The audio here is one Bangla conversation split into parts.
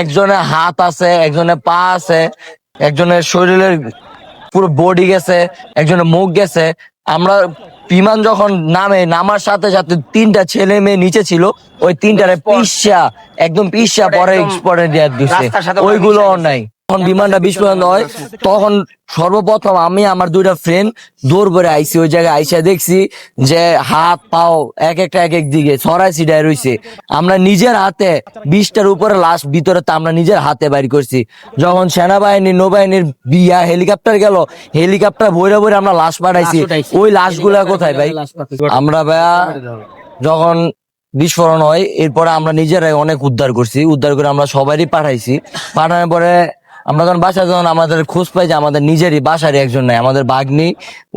একজনের হাত আছে একজনের পা আছে একজনের শরীরের পুরো বডি গেছে একজনের মুখ গেছে। আমরা বিমান যখন নামে নামার সাথে সাথে তিনটা ছেলে মেয়ে নিচে ছিল ওই তিনটারে পিসা একদম পিসা পরে একদম দিয়ে দিচ্ছে ওইগুলো নাই। যখন বিমানটা বিস্ফোরণ হয় তখন সর্বপ্রথম আমি আমার দুইটা ফ্রেন্ড দৌড় করে আইসি ওই জায়গায় আইসা দেখছি যে হাত পাও এক একটা এক এক দিকে ছড়াই ছিটায় রইছে। আমরা নিজের হাতে বিশটার উপরে লাশ ভিতরে তা আমরা নিজের হাতে বাইর করছি। যখন সেনাবাহিনী নৌবাহিনীর বিয়া হেলিকপ্টার গেল হেলিকপ্টার বইরে বইরে আমরা লাশ পাঠাইছি। ওই লাশগুলা কোথায় ভাই? আমরা ভাইয়া যখন বিস্ফোরণ হয় এরপরে আমরা নিজেরাই অনেক উদ্ধার করছি। উদ্ধার করে আমরা সবারই পাঠাইছি। পাঠানোর পরে আমরা যখন বাসায় যখন আমাদের খোঁজ পাই যে আমাদের নিজেরই বাসারই একজন নাই আমাদের বাগনি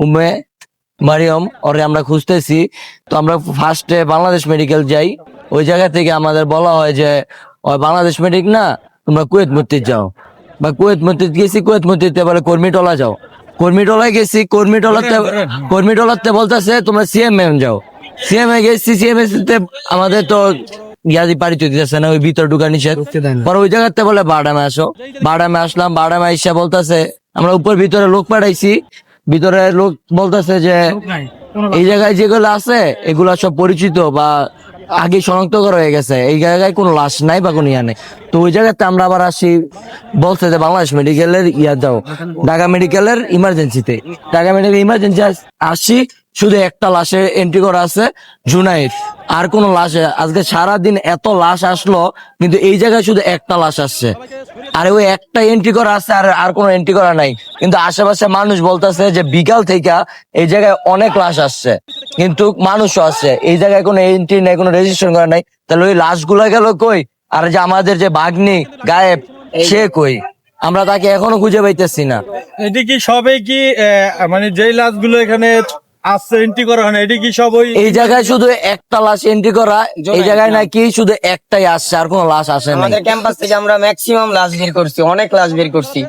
উমে মারিয়ম ওরে আমরা খুঁজতেছি। তো আমরা ফার্স্টে বাংলাদেশ মেডিকেল যাই। ওই জায়গা থেকে আমাদের বলা হয় যে ওই বাংলাদেশ মেডিক না তোমরা কুয়েত মসজিদ যাও। বা কুয়েত মসজিদ গেছি কুয়েত মসজিদে বলে কর্মীটলা যাও। কর্মীটলায় গেছি কর্মীটলাতে কর্মীটলাতে বলতেছে তোমরা সিএমএম যাও। সিএমএ গেছি সিএমএ আমাদের তো ইয়াদি পাড়ি দিতেছে না ওই ভিতর ঢুকা নিষেধ। পরে ওই জায়গাতে বলে বাডামে আসো। বাডামে আসলাম বাডামে এসে বলতেছে আমরা উপর ভিতরে লোক পাঠাইছি। ভিতরে লোক বলতেছে যে এই জায়গায় যেগুলো আছে এগুলা সব পরিচিত বা আগে শনাক্ত করা হয়ে গেছে। এই জায়গায় কোনো লাশ নাই বা কোনো ইয়া নেই। তো ওই জায়গাতে আমরা আবার আসি বলছে যে বাংলাদেশ মেডিকেলের ইয়া যাও ঢাকা মেডিকেলের ইমার্জেন্সিতে ঢাকা মেডিকেল ইমার্জেন্সি আসি শুধু একটা লাশে এন্ট্রি করা আছে, জুনাইদ। আর কোনো লাশ। আজকে সারা দিন এত লাশ আসলো, কিন্তু এই জায়গায় শুধু একটা লাশ আসছে। আর ওই একটা এন্ট্রি করা আছে আর আর কোনো এন্ট্রি করা নাই। কিন্তু আশেপাশে মানুষ বলতেছে যে বিকাল থেকে এই জায়গায় অনেক লাশ আসছে। কিন্তু মানুষও আছে। এই জায়গায় কোনো এন্ট্রি নাই, কোনো রেজিস্ট্রেশন করা নাই। তাহলে ওই লাশগুলো গেল কই? আর যে আমাদের যে বাগনি গায়েব, সে কই? আমরা তাকে এখনও খুঁজে পাইতেছি না। এটি কি সবে কি মানে যেই লাশগুলো এখানে আসছে এন্ট্রি করা হয় না এটি কি সব ওই এই জায়গায় শুধু একটা লাশ এন্ট্রি করা এই জায়গায় নাকি শুধু একটাই আসছে আর কোনো লাশ আসে নাই। আমাদের ক্যাম্পাস থেকে আমরা ম্যাক্সিমাম লাশ বের করছি অনেক লাশ বের করছি।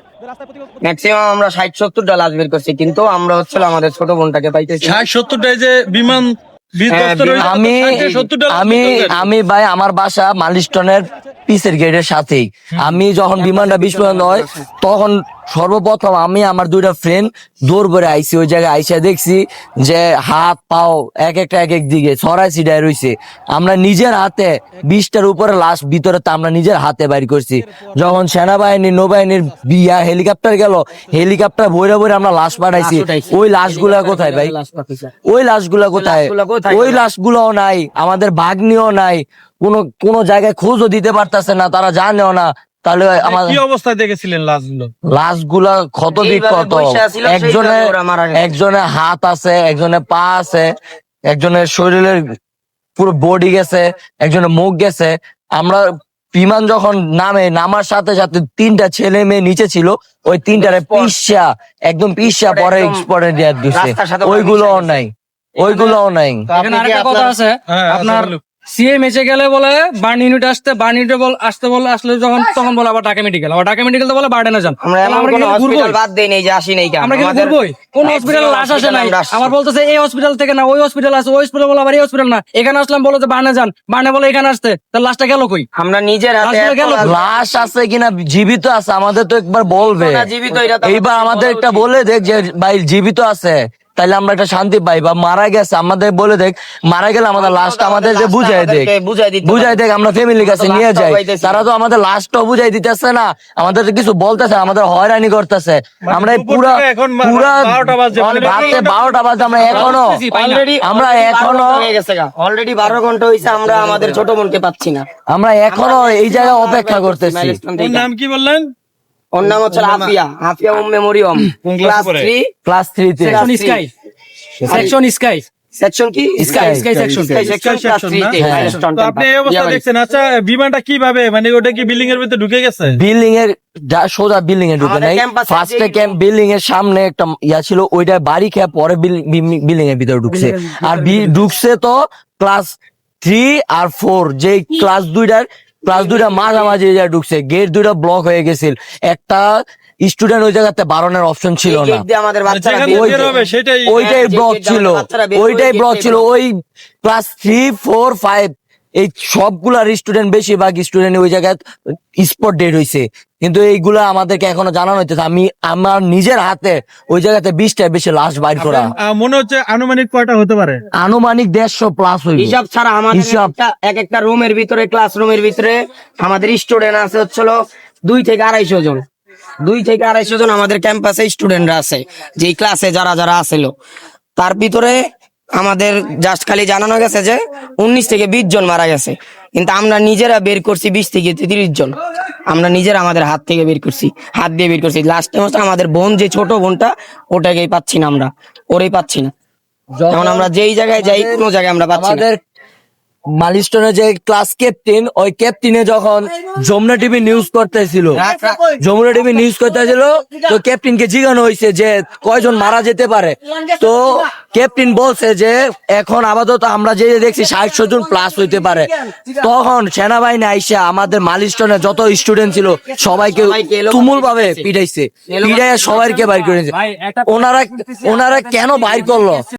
ম্যাক্সিমাম আমরা ষাট সত্তরটা লাশ বের করছি কিন্তু আমরা হচ্ছিল আমাদের ছোট বোনটাকে পাইতেছি। ষাট সত্তরটায় যে বিমান হ্যাঁ, আমি সত্তরটা আমি আমি ভাই আমার বাসা মালিস্টনের পিসের গেটের সাথেই। আমি যখন বিমানটা বিস্ফোরণ হয়। তখন সর্বপ্রথম আমি আমার দুইটা ফ্রেন্ড দৌড় করে আইসি ওই জায়গায় আইসা দেখছি যে হাত পাও এক একটা এক এক দিকে ছড়াই ছিটায় রইছে। আমরা নিজের হাতে বিশটার উপরে লাশ ভিতরে তা আমরা নিজের হাতে বাইর করছি। যখন সেনাবাহিনী নৌবাহিনীর বিয়া হেলিকপ্টার গেল হেলিকপ্টার বইরে বইরে আমরা লাশ পাঠাইছি। ওই লাশগুলা কোথায় ভাই? ওই লাশগুলা কোথায়? কোথায়? ওই লাশগুলোও নাই আমাদের ভাগ্নিও নাই কোনো কোনো জায়গায় খোঁজও দিতে পারতেছে না তারা জানেও না তাহলে আমাদের কি অবস্থায় দেখেছিলেন লাশগুলো? লাশগুলা ক্ষত দিক কত একজনের। একজনের হাত আছে একজনের পা আছে একজনের শরীরের পুরো বডি গেছে একজনের মুখ গেছে। আমরা বিমান যখন নামে নামার সাথে সাথে তিনটা ছেলে মেয়ে নিচে ছিল ওই তিনটারে পিসা একদম পিসা পরে একদম দিয়ে দিচ্ছে ওইগুলোও নাই ওইগুলোও নাই। এখানে আরেকটা কথা আছে। হ্যাঁ, আপনার আচ্ছা। সিএম এসে গেলে বলে বার্ন ইউনিট আসতে বার্ন ইউনিট বল আসতে বলে আসলে যখন তখন বলে আবার ঢাকা মেডিকেল আবার ঢাকা মেডিকেল তো বলে বার্ডেনে যান। আমরা আমরা কি কোনো ঘুরবো হসপিটাল বাদ দেই নেই যে আসি নাই কেন? আমরা কিন্তু আমাদের ঘুরবোই। কোন হসপিটাল লাশ আসে নাই। আমার বলতেছে এই হসপিটাল থেকে না ওই হসপিটাল আছে ওই হসপিটাল বলে আবার এই হসপিটাল না। এখানে আসলাম বলে যে বার্নে যান। বার্নে বলে এখানে আসতে। তাহলে লাশটা গেল কই? আমরা নিজের হাতে। লাশ- আছে কিনা জীবিত আছে আমাদের তো একবার বলবে। না, জীবিত এইবার আমাদের আমাদের একটা বলে দেখ যে ভাই জীবিত আছে। তাইলে আমরা একটা শান্তি পাই বা মারা গেছে আমাদের বলে দেখ মারা গেলে আমাদের লাশটা আমাদের যে বুঝাই দেখ। বুঝাই দেখ আমরা ফ্যামিলির কাছে নিয়ে যাই। তারা তো আমাদের লাশটাও বুঝাই দিতেছে না। আমাদের কিছু বলতেছে না, আমাদের হয়রানি করতেছে। আমরা পুরা পুরা বারোটা বাজে, মানে রাতে বারোটা বাজে আমরা এখনও আমরা এখনও অলরেডি বারো ঘণ্টা হয়েছে আমরা আমাদের ছোট বোনকে পাচ্ছি না। আমরা এখনও এই জায়গায় অপেক্ষা করতেছি। নাম কি বললেন? ওর নাম হচ্ছে আফিয়া আফিয়া উম্মে মরিয়ম কোন ক্লাসে ক্লাস পড়ে? থ্রি ক্লাস থ্রিতে section sky section sky section কি? Sky sky section section class section three না? তে। তো। আপনি এই অবস্থা দেখছেন আচ্ছা বিমানটা কীভাবে? মানে ওটা কি বিল্ডিং এর ভিতরে ঢুকে গেছে? বিল্ডিং এর যা- সোজা বিল্ডিং এ ঢুকে নাই। ফার্স্টে ক্যাম্প বিল্ডিং এর সামনে একটা ইয়া ছিল ওইটা বাড়ি খেয়ে পরে বিল্ডিং এর ভিতরে ঢুকছে। আর বি- ঢুকছে। তো ক্লাস থ্রি আর ফোর যে ক্লাস দুইটার ক্লাস দুইটা মাঝামাঝি যা ঢুকছে গেট দুইটা ব্লক হয়ে গেছিল। একটা স্টুডেন্ট ওই জায়গাতে বারণের অপশন ছিল না। হয়ে ওইটাই ব্লক ছিল বের করে ওইটাই ব্লক ছিল ওই ক্লাস থ্রি ফোর ফাইভ এই সবগুলার স্টুডেন্ট বেশিরভাগ স্টুডেন্ট ওই জায়গায় স্পট ডেট হয়েছে কিন্তু এইগুলা আমাদেরকে এখনও জানানো হইতেছে। আমি আমার নিজের হাতে ওই জায়গাতে বিশটা বেশি লাশ বাইর করা। মনে হচ্ছে আনুমানিক কয়টা হতে পারে? আনুমানিক দেড়শো প্লাস হইবে। হিসাব ছাড়া আমাদের হিসাব। এক একটা রুমের ভিতরে ক্লাসরুমের ভিতরে আমাদের স্টুডেন্ট আছে হচ্ছিল দুই থেকে আড়াইশো জন। দুই থেকে আড়াইশো জন আমাদের ক্যাম্পাসে স্টুডেন্টরা আছে। যে ক্লাসে যারা যারা আছিল। তার ভিতরে আমাদের জাস্ট খালি জানানো গেছে যে উনিশ থেকে বিশ জন মারা গেছে। কিন্তু আমরা নিজেরা বের করছি বিশ থেকে তিরিশ জন। আমরা নিজেরা আমাদের হাত থেকে বের করছি হাত দিয়ে বের করছি। লাস্ট টাইম হচ্ছে আমাদের বোন যে ছোট বোনটা ওটাকেই পাচ্ছি না আমরা। ওরেই পাচ্ছি না। এখন আমরা যেই জায়গায় যাই কোনো জায়গায় আমরা পাচ্ছি না। মালিস্টনের যে ক্লাস ক্যাপ্টেন ওই ক্যাপ্টেনে যখন যমুনা টিভি নিউজ করতেছিল রাত- রাত- যমুনা টিভি নিউজ করতেছিল তো ক্যাপ্টেনকে জিজ্ঞানো হয়েছে যে কয়জন মারা যেতে পারে। তো ক্যাপ্টেন বলছে যে এখন আপাতত আমরা যে দেখছি ষাট জন প্লাস হইতে পারে। তখন সেনাবাহিনী আইসা আমাদের মালিস্টনের যত স্টুডেন্ট ছিল সবাইকে তুমুল ভাবে পিটাইছে। পিটাইছে। পিটাইয়া সবাইকে বাইর করেছে ওনারা ওনারা কেন বাইর করল?